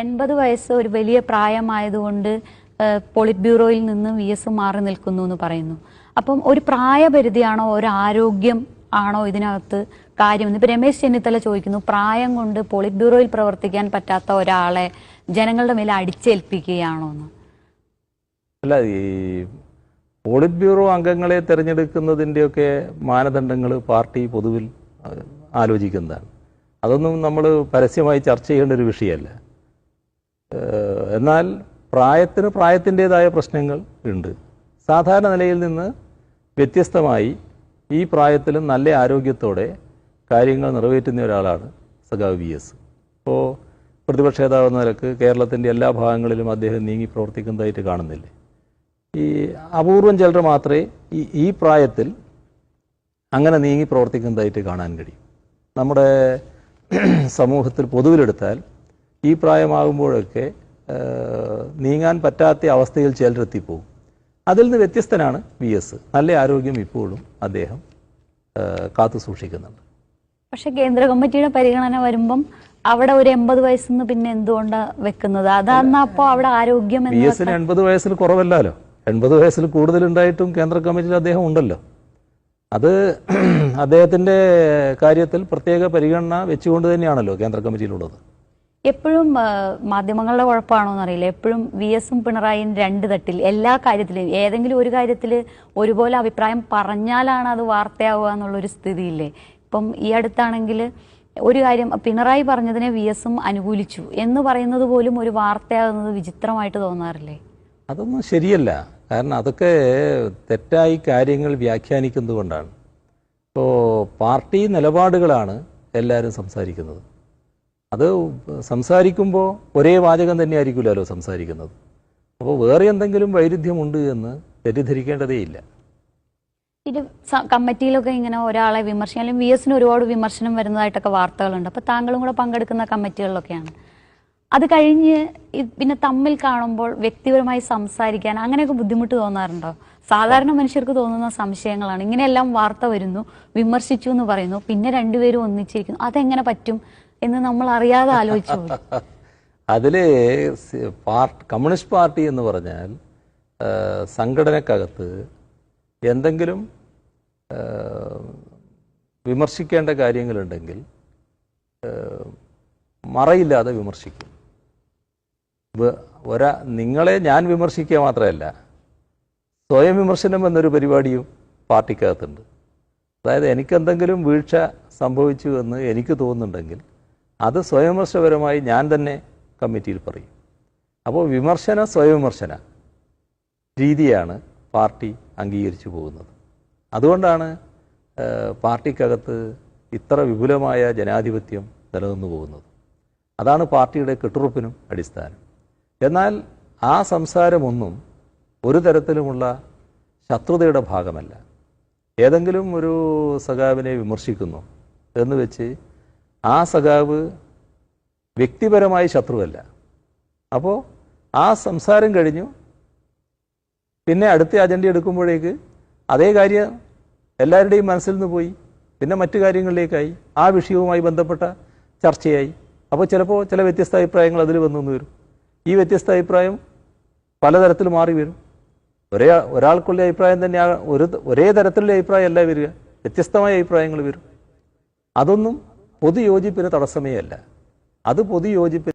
എൺപത് വയസ്സ് ഒരു വലിയ പ്രായമായതുകൊണ്ട് പോളിറ്റ് ബ്യൂറോയിൽ നിന്ന് വി എസ് മാറി നിൽക്കുന്നു എന്ന് പറയുന്നു. അപ്പം ഒരു പ്രായപരിധിയാണോ ഒരു ആരോഗ്യം ആണോ ഇതിനകത്ത് കാര്യം? ഇപ്പൊ രമേശ് ചെന്നിത്തല ചോദിക്കുന്നു പ്രായം കൊണ്ട് പോളിറ്റ് ബ്യൂറോയിൽ പ്രവർത്തിക്കാൻ പറ്റാത്ത ഒരാളെ ജനങ്ങളുടെ മേലെ അടിച്ചേൽപ്പിക്കുകയാണോ എന്ന്. അല്ല ഈ പോളിറ്റ് ബ്യൂറോ അംഗങ്ങളെ തിരഞ്ഞെടുക്കുന്നതിന്റെയൊക്കെ മാനദണ്ഡങ്ങൾ പാർട്ടി പൊതുവിൽ ആലോചിക്കുന്നതാണ്. അതൊന്നും നമ്മൾ പരസ്യമായി ചർച്ച ചെയ്യേണ്ട ഒരു വിഷയമല്ല. എന്നാൽ പ്രായത്തിന് പ്രായത്തിന്റെതായ പ്രശ്നങ്ങൾ ഉണ്ട്. സാധാരണ നിലയിൽ നിന്ന് വ്യത്യസ്തമായി ഈ പ്രായത്തിലും നല്ല ആരോഗ്യത്തോടെ കാര്യങ്ങൾ നിറവേറ്റുന്ന ഒരാളാണ് സഖാവ് വി എസ്. ഇപ്പോൾ പ്രതിപക്ഷ നേതാവ് എന്ന നിലയ്ക്ക് കേരളത്തിന്റെ എല്ലാ ഭാഗങ്ങളിലും അദ്ദേഹം നീങ്ങി പ്രവർത്തിക്കുന്നതായിട്ട് കാണുന്നില്ലേ? ഈ അപൂർവം ചിലർ മാത്രമേ ഈ ഈ പ്രായത്തിൽ അങ്ങനെ നീങ്ങി പ്രവർത്തിക്കുന്നതായിട്ട് കാണാൻ കഴിയും. നമ്മുടെ സമൂഹത്തിൽ പൊതുവിലെടുത്താൽ ഈ പ്രായമാകുമ്പോഴൊക്കെ നീങ്ങാൻ പറ്റാത്ത അവസ്ഥയിൽ ചിലരെത്തിപ്പോവും അതിൽ നിന്ന് വ്യത്യസ്തനാണ് വി എസ്. നല്ല ആരോഗ്യം ഇപ്പോഴും അദ്ദേഹം കാത്തു സൂക്ഷിക്കുന്നുണ്ട്. പക്ഷെ കേന്ദ്ര കമ്മിറ്റിയുടെ പരിഗണന വരുമ്പം അവിടെ ഒരു എൺപത് വയസ്സിന്ന് പിന്നെ എന്തുകൊണ്ട് വെക്കുന്നത്? അതാന്നാ അപ്പോ അവിടെ ആരോഗ്യം വി എസിന് എൺപത് വയസ്സിൽ കുറവല്ലല്ലോ. എൺപത് വയസ്സിൽ കൂടുതലുണ്ടായിട്ടും കേന്ദ്ര കമ്മിറ്റിയിൽ അദ്ദേഹം ഉണ്ടല്ലോ. അത് അദ്ദേഹത്തിന്റെ കാര്യത്തിൽ പ്രത്യേക പരിഗണന വെച്ചുകൊണ്ട് തന്നെയാണല്ലോ കേന്ദ്ര കമ്മിറ്റിയിലുള്ളത്. എപ്പോഴും മാധ്യമങ്ങളുടെ കുഴപ്പമാണോ എന്നറിയില്ല എപ്പോഴും വി എസും പിണറായിയും രണ്ട് തട്ടിൽ എല്ലാ കാര്യത്തിലും ഏതെങ്കിലും ഒരു കാര്യത്തിൽ ഒരുപോലെ അഭിപ്രായം പറഞ്ഞാലാണ് അത് വാർത്തയാവുക എന്നുള്ളൊരു സ്ഥിതിയില്ലേ? ഇപ്പം ഈ അടുത്താണെങ്കിൽ ഒരു കാര്യം പിണറായി പറഞ്ഞതിനെ വി എസും അനുകൂലിച്ചു എന്ന് പറയുന്നത് പോലും ഒരു വാർത്തയാകുന്നത് വിചിത്രമായിട്ട് തോന്നാറില്ലേ? അതൊന്നും ശരിയല്ല. കാരണം അതൊക്കെ തെറ്റായി കാര്യങ്ങൾ വ്യാഖ്യാനിക്കുന്നത് കൊണ്ടാണ് ഇപ്പോൾ പാർട്ടി നിലപാടുകളാണ് എല്ലാവരും സംസാരിക്കുന്നത്. അത് സംസാരിക്കുമ്പോൾ ഒരേ വാചകം തന്നെ ആയിരിക്കുമല്ലോ സംസാരിക്കുന്നത്. അപ്പോൾ വേറെ എന്തെങ്കിലും വൈരുദ്ധ്യമുണ്ട് എന്ന് തെറ്റിദ്ധരിക്കേണ്ടതേയില്ല. ഇത് കമ്മിറ്റിയിലൊക്കെ ഇങ്ങനെ ഒരാളെ വിമർശനം അല്ലെങ്കിൽ വി എസിന് ഒരുപാട് വിമർശനം വരുന്നതായിട്ടൊക്കെ വാർത്തകളുണ്ട്. അപ്പൊ താങ്കളും കൂടെ പങ്കെടുക്കുന്ന കമ്മിറ്റികളിലൊക്കെയാണ്. അത് കഴിഞ്ഞ് പിന്നെ തമ്മിൽ കാണുമ്പോൾ വ്യക്തിപരമായി സംസാരിക്കാൻ അങ്ങനെയൊക്കെ ബുദ്ധിമുട്ട് തോന്നാറുണ്ടോ? സാധാരണ മനുഷ്യർക്ക് തോന്നുന്ന സംശയങ്ങളാണ്. ഇങ്ങനെയെല്ലാം വാർത്ത വരുന്നു വിമർശിച്ചു എന്ന് പറയുന്നു പിന്നെ രണ്ടുപേരും ഒന്നിച്ചിരിക്കുന്നു. അതെങ്ങനെ പറ്റും? എന്ന് നമ്മൾ അറിയാതെ ആലോചിച്ചു. അതിൽ കമ്മ്യൂണിസ്റ്റ് പാർട്ടി എന്ന് പറഞ്ഞാൽ സംഘടനക്കകത്ത് എന്തെങ്കിലും വിമർശിക്കേണ്ട കാര്യങ്ങളുണ്ടെങ്കിൽ മറയില്ലാതെ വിമർശിക്കും ഒരാ നിങ്ങളെ ഞാൻ വിമർശിക്കുക മാത്രമല്ല സ്വയം വിമർശനം എന്നൊരു പരിപാടിയും പാർട്ടിക്കകത്തുണ്ട് അതായത് എനിക്കെന്തെങ്കിലും വീഴ്ച സംഭവിച്ചു എന്ന് എനിക്ക് തോന്നുന്നുണ്ടെങ്കിൽ അത് സ്വയംവിമർശപരമായി ഞാൻ തന്നെ കമ്മിറ്റിയിൽ പറയും. അപ്പോൾ വിമർശന സ്വയംവിമർശന രീതിയാണ് പാർട്ടി അംഗീകരിച്ചു പോകുന്നത്. അതുകൊണ്ടാണ് പാർട്ടിക്കകത്ത് ഇത്ര വിപുലമായ ജനാധിപത്യം നിലനിന്നു പോകുന്നത്. അതാണ് പാർട്ടിയുടെ കെട്ടുറപ്പിനും അടിസ്ഥാനം. എന്നാൽ ആ സംസാരമൊന്നും ഒരു തരത്തിലുമുള്ള ശത്രുതയുടെ ഭാഗമല്ല. ഏതെങ്കിലും ഒരു സഖാവിനെ വിമർശിക്കുന്നു എന്ന് വെച്ച് ആ സഖാവ് വ്യക്തിപരമായി ശത്രുവല്ല. അപ്പോൾ ആ സംസാരം കഴിഞ്ഞു. പിന്നെ അടുത്ത അജണ്ട എടുക്കുമ്പോഴേക്ക് അതേ കാര്യം എല്ലാവരുടെയും മനസ്സിൽ നിന്ന് പോയി. പിന്നെ മറ്റു കാര്യങ്ങളിലേക്കായി. ആ വിഷയവുമായി ബന്ധപ്പെട്ട ചർച്ചയായി. അപ്പോൾ ചിലപ്പോൾ ചില വ്യത്യസ്ത അഭിപ്രായങ്ങൾ അതിൽ വന്നു വരും. ഈ വ്യത്യസ്ത അഭിപ്രായം പലതരത്തിൽ മാറി വരും. ഒരേ ഒരാൾക്കുള്ള അഭിപ്രായം തന്നെ ഒരു ഒരേ തരത്തിലുള്ള അഭിപ്രായം അല്ല വരിക. വ്യത്യസ്തമായ അഭിപ്രായങ്ങൾ വരും. അതൊന്നും പൊതുയോജിപ്പിന് തടസ്സമേ അല്ല. അത് പൊതുയോജിപ്പിന്